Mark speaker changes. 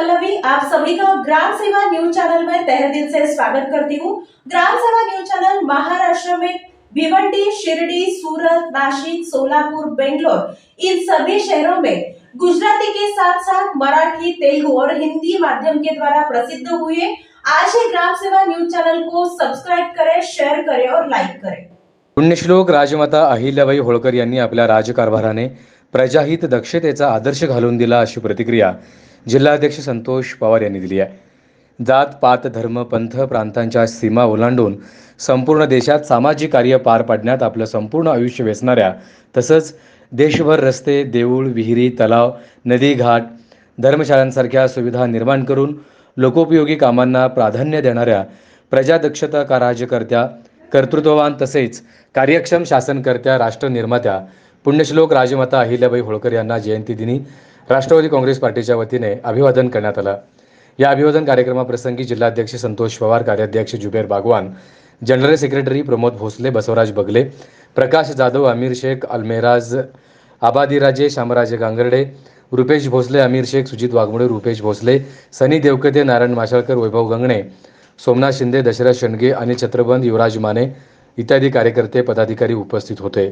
Speaker 1: पल्लवी आप सभी का ग्राम सेवा न्यूज चैनल में तहे दिल से स्वागत करती हूँ। ग्राम सेवा न्यूज चैनल महाराष्ट्र में भिवंडी शिरडी सूरत नासिक सोलापुर बेंगलोर इन सभी शहरों में गुजराती के साथ साथ मराठी तेलुगु और हिंदी माध्यम के द्वारा प्रसिद्ध हुए आज ही ग्राम सेवा न्यूज चैनल को सब्सक्राइब करें शेयर करें और लाइक करें।
Speaker 2: पुण्यश्लोक राजमाता अहिल्याबाई होळकर यांनी आपल्या राजकारभाराने प्रजाहित दक्षतेचा आदर्श घालून दिला अशी प्रतिक्रिया जिल्हाध्यक्ष संतोष पवार यांनी दिली आहे. जात पात धर्म पंथ प्रांतांच्या सीमा ओलांडून संपूर्ण देशात सामाजिक कार्य पार पाडण्यात आपलं संपूर्ण आयुष्य वेचणाऱ्या तसंच देशभर रस्ते देऊळ विहिरी तलाव नदी घाट धर्मशाळांसारख्या सुविधा निर्माण करून लोकोपयोगी कामांना प्राधान्य देणाऱ्या प्रजादक्षता का राज्यकर्त्या कर्तृत्ववान तसेच कार्यक्षम शासनकर्त्या राष्ट्रनिर्मात्या पुण्यश्लोक राजमाता अहिल्याबाई होळकर यांना जयंतीदिनी राष्ट्रवादी काँग्रेस पार्टीच्या वतीने अभिवादन करण्यात आलं. या अभिवादन कार्यक्रमाप्रसंगी जिल्हाध्यक्ष संतोष पवार कार्याध्यक्ष जुबेर बागवान जनरल सेक्रेटरी प्रमोद भोसले बसवराज बगले प्रकाश जाधव अमीर शेख अल्मेराज आबादीराजे श्यामराजे गांगर्डे रुपेश भोसले अमीर शेख सुजित वाघमोडे रुपेश भोसले सनी देवकते नारायण माशाळकर वैभव गंगणे सोमनाथ शिंदे दशरथ शेंडगे अनिल छत्रबंध युवराज माने इत्यादी कार्यकर्ते पदाधिकारी उपस्थित होते.